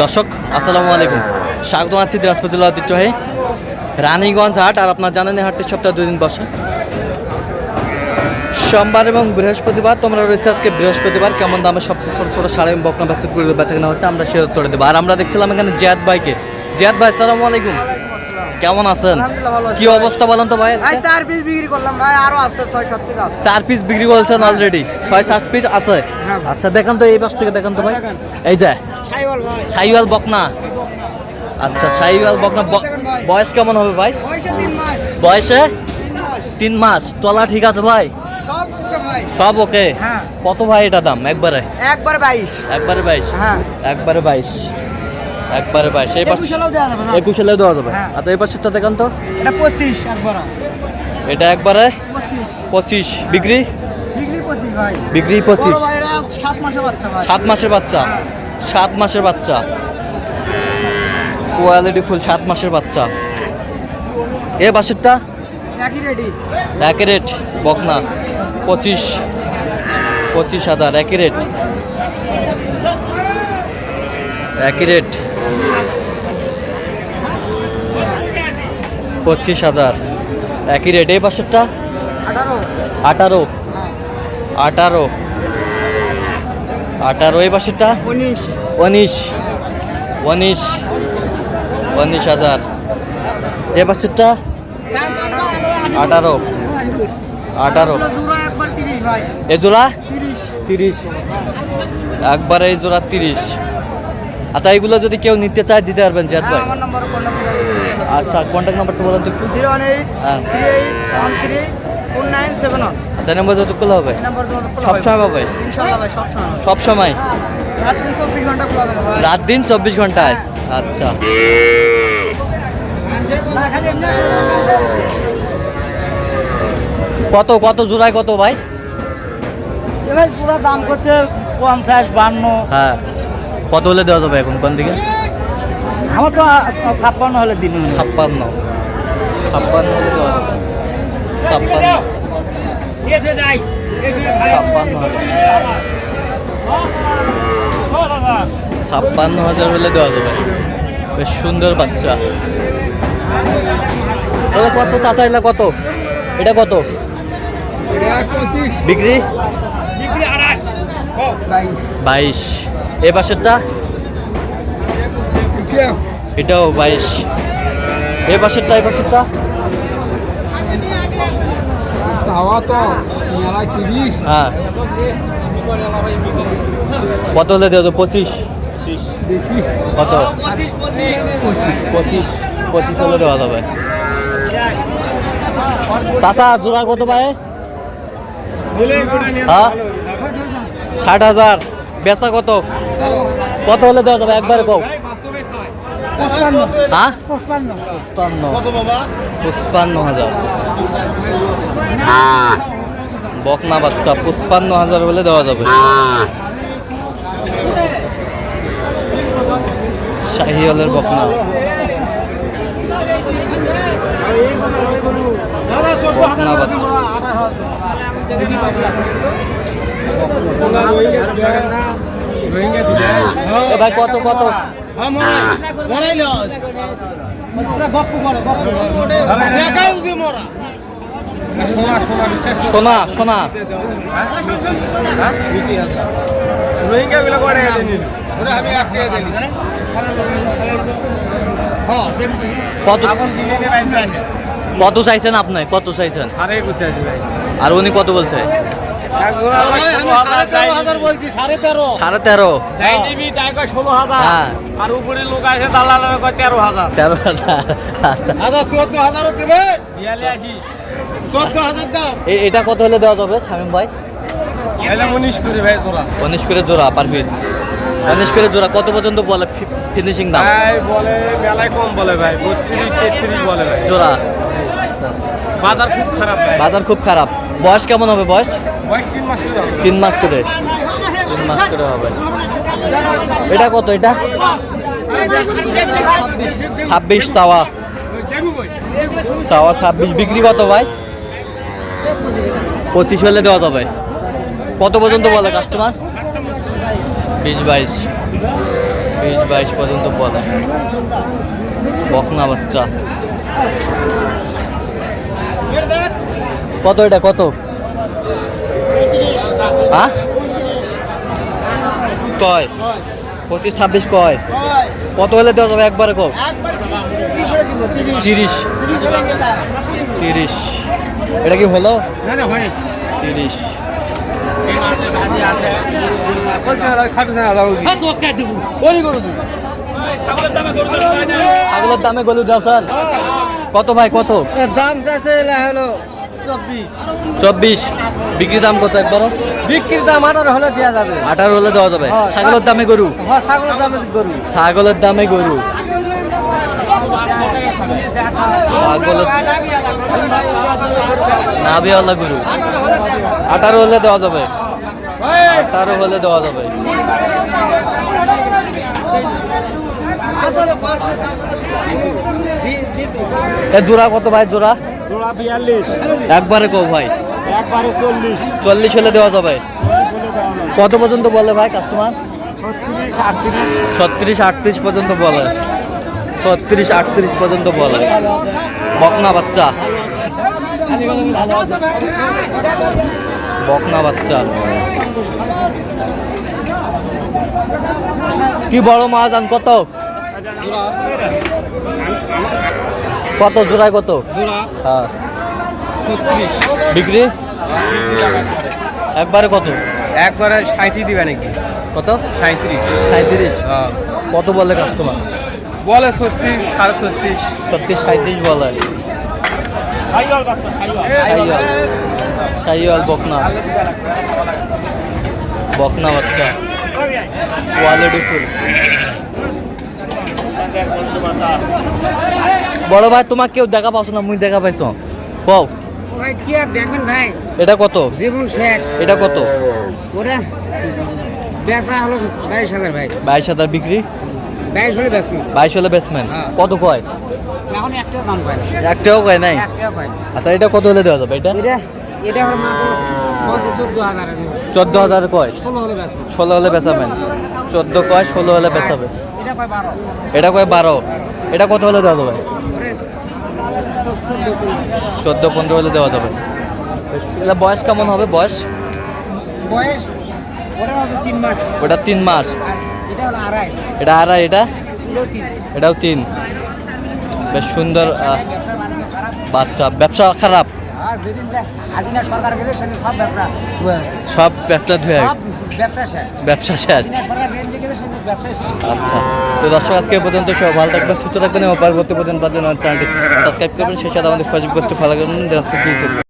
দর্শক, আসসালামু আলাইকুম। স্বাগত আছি দিনাজপুর জেলা ঐতিহ্যবাহী রানীগঞ্জ হাট আর আপনার জানেন হাটটি সপ্তাহে দুদিন বসে। সোমবার এবং বৃহস্পতিবার তোমরা রয়েছে আজকে বৃহস্পতিবার, কেমন দামে সবচেয়ে ছোটো ছোটো সাড়ে বকনা ব্যাসেট করে বেচা কেনা হচ্ছে, আমরা সে উত্তরে দেবো। আর আমরা দেখছিলাম এখানে জিয়াদ ভাইকে। জিয়াদ ভাই, আসসালামু আলাইকুম। কেমন আছেন। কি অবস্থা বলেন তো ভাই চার পিস বিক্রি করলাম ভাই আরও আছে ছয় সাত পিস আছে। চার পিস বিক্রি করছেন অলরেডি ছয় সাত পিস আছে? হ্যাঁ। আচ্ছা দেখেন তো এই পাশ থেকে দেখেন তো ভাই। এই যে সাইওয়াল ভাই। সাইওয়াল বকনা। আচ্ছা সাইওয়াল বকনা। বয়স কেমন হবে ভাই? বয়সে তিন মাস। তলা ঠিক আছে ভাই? সব ওকে ভাই। সব ওকে? হ্যাঁ। কত ভাই এটা দাম একবারে? একবার বাইশ। একবারে বাইশ। হ্যাঁ। একবারে বাইশ। একবারে বাইশ এই পাশ একুশ হলেও দেওয়া যাবে। হ্যাঁ। আচ্ছা এই পাশেরটা দেখেন তো। এটা পঁচিশ একবার। এটা একবারে? পঁচিশ। পঁচিশ। বিক্রি? বিক্রি পঁচিশ মাসের বাচ্চা সাত মাসের বাচ্চা। হ্যাঁ। সাত মাসের বাচ্চা। কোয়ালিটি ফুল সাত মাসের বাচ্চা। এ বাসেরটা একই রেট বকনা। পঁচিশ। পঁচিশ হাজার একই রেট। একই রেট পঁচিশ হাজার। একই রেট এই পাশেরটা? আঠারো। আঠারো। আঠারো। এই পাশেরটা? উনিশ। উনিশ। উনিশ। উনিশ হাজার। এ পাশেরটা? আঠারো। আঠারো। এ জোড়া? তিরিশ। তিরিশ। একবারে এই জোড়া তিরিশ। আচ্ছা এইগুলো যদি কেউ নিতে চায় দিতে পারবেন জিয়াদ ভাই। হ্যাঁ, আচ্ছা কন্ট্যাক্ট নাম্বারটা বলেন তো একটু। জিরো ওয়ান এইট হ্যাঁ। Three eight one three four nine seven one. আচ্ছা নাম্বার করলে হবে? সবসময় পাবে? সবসময় সব সময়। রাত দিন চব্বিশ ঘন্টায়? আচ্ছা। খালি এমনি কত কত জোড়ায় কত ভাই? ভাই পুরো দাম করছে পঞ্চাশ বান্ন। হ্যাঁ। কত হলে দেওয়া যাবে এখন কোন দিকে? আমার তো ছাপ্পান্ন হলে দিন ছাপ্পান্ন। ছাপ্পান্ন হলে দেওয়া যাবে। ছাপ্পান্ন। ছাপ্পান্ন হাজার ছাপ্পান্ন হাজার হলে দেওয়া যাবে। বেশ সুন্দর বাচ্চা। ওটা কত চাচা এটা কত? এটা কত বিক্রি? বাইশ। এ পাশেরটা? এটাও বাইশ। এ পাশেরটা এ পাশেরটা? হ্যাঁ। কত হলে দেওয়া পঁচিশ? কত? পঁচিশ পঁচিশ হলে দেওয়া যাবে। চাচা জোড়া কত পায় হ্যাঁ? ষাট হাজার। বেচা কত? কত হলে দেওয়া যাবে? একবারে কও। হ্যাঁ? পুষ্পান্ন হাজার। বকনা বাচ্চা পুষ্পান্ন হাজার হলে দেওয়া যাবে। শাহিওয়ালের বকনা। বকনা বাচ্চা। ভাই কত কত? সোনা সোনা সোনা সোনা রোহিঙ্গা গুলো করে আমি এক টাকা কত? চাইছেন আপনি? কত চাইছেন? আর উনি কত বলছি? সাড়ে তেরো। সাড়ে তেরো যাই নিবি তাই কয় ষোলো হাজার। আর উপরে লোক আসে দালালের তেরো হাজার তেরো হাজার আচ্ছা চোদ্দ হাজারও দেবে? চোদ্দ হাজার দাম এটা কত হলে দেওয়া যাবে শামীম ভাই? উনিশ করে ভাই তোরা উনিশ করে জোড়া পার পিস উনিশ করে জোড়া কত পর্যন্ত বলে ফিনিশিং দাম? ভাই বলে মেলায় কম বলে ভাই বত্রিশ তেত্রিশ বলে ভাই। জোড়া। বাজার খুব খারাপ বাজার খুব খারাপ। বয়স কেমন হবে বয়স? তিন মাস করে তিন মাস করে। হবে। এটা কত এটা? ছাব্বিশ চাওয়া। চাওয়া ছাব্বিশ। বিক্রি কত ভাই? পঁচিশ হলে দেওয়া যাবে। কত পর্যন্ত বলে কাস্টমার বিশ বাইশ। বিশ বাইশ পর্যন্ত বলে। বকনা বাচ্চা। কত এটা, কত? হ্যাঁ? কয়? পঁচিশ, ছাব্বিশ কয়? কত হলে দেওয়া যাবে একবারে কো তিরিশ। তিরিশ। এটা কি হলো? তিরিশ। দামে কত ভাই, কত? দাম চাচ্ছে হলো চব্বিশ। বিক্রি দাম কত একবারও? বিক্রির দাম আঠারো হলে দেওয়া যাবে। আঠারো হলে দেওয়া যাবে। ছাগলের দামে গরু? হ্যাঁ ছাগলের দামে গরু। ছাগলের দামে গরু। নাভিওয়ালা গরু। আঠারো হলে দেওয়া যাবে। আঠারো হলে দেওয়া যাবে। জোড়া কত ভাই জোড়া? জোড়া বিয়াল্লিশ। একবারে কো ভাই। একবারে চল্লিশ। চল্লিশ হলে দেওয়া যাবে। কত পর্যন্ত বলে ভাই কাস্টমার ছত্রিশ আটত্রিশ। ছত্রিশ আটত্রিশ পর্যন্ত বলে। ছত্রিশ আটত্রিশ পর্যন্ত বলে। বকনা বাচ্চা। বকনা বাচ্চা। কি বড় মাছ আন কত কত? জোড়ায় কত? হ্যাঁ। বিক্রি? একবারে কত? একবারে সাঁত্রিশ দিবে নাকি? কত? সাঁত্রিশ সাঁত্রিশ কত বলে কাস্টমার বলে ছত্রিশ সাড়ে ছত্রিশ। ছত্রিশ সাঁত্রিশ বলে। শাহিওয়াল বকনা। বকনা বাচ্চা। Quality full. বড় ভাই তোমার কেউ দেখা পাচ্ছ না মুই দেখা পাইছ। কও। ভাই কি আর দেখবেন ভাই? এটা কত? জীবন শেষ। এটা কত? ওরা বেচা হলো বাইশ হাজার ভাই। বাইশ হাজার বিক্রি? বাইশ হলে বেচবো। বাইশ হলে হ্যাঁ। কত কয়? এখন একটা দাম পাই না। একটাও কয় নাই? আচ্ছা এটা কত হলে দেওয়া যাবে এটা? এটা এটা হলো মাত্র চোদ্দ হাজার চোদ্দ হাজার কয়? ষোলো হলে ষোলো হলে বেচাবেন। চোদ্দ কয় ষোলো হলে বেচাবে এটা কয় বারো? এটা কত হলে দেওয়া যাবে? চোদ্দ পনেরো হলে দেওয়া যাবে। এটা বয়স কেমন হবে? বয়স? বয়স ওটা তিন মাস। ওটা তিন মাস। এটা আড়াই। এটা এটাও তিন। বেশ সুন্দর বাচ্চা। ব্যবসা খারাপ? সব ব্যবসা ধুয়ে ব্যবসা শেষ। আচ্ছা। তো দর্শক আজকে পর্যন্ত সব ভালো থাকবেন সুস্থ থাকবেন এবং পরবর্তী পর্যন্ত চ্যানেলটি সাবস্ক্রাইব করবেন। সেই সাথে আমাদের ফেসবুক পোস্টে ফলো করবেন। দিনাজপুর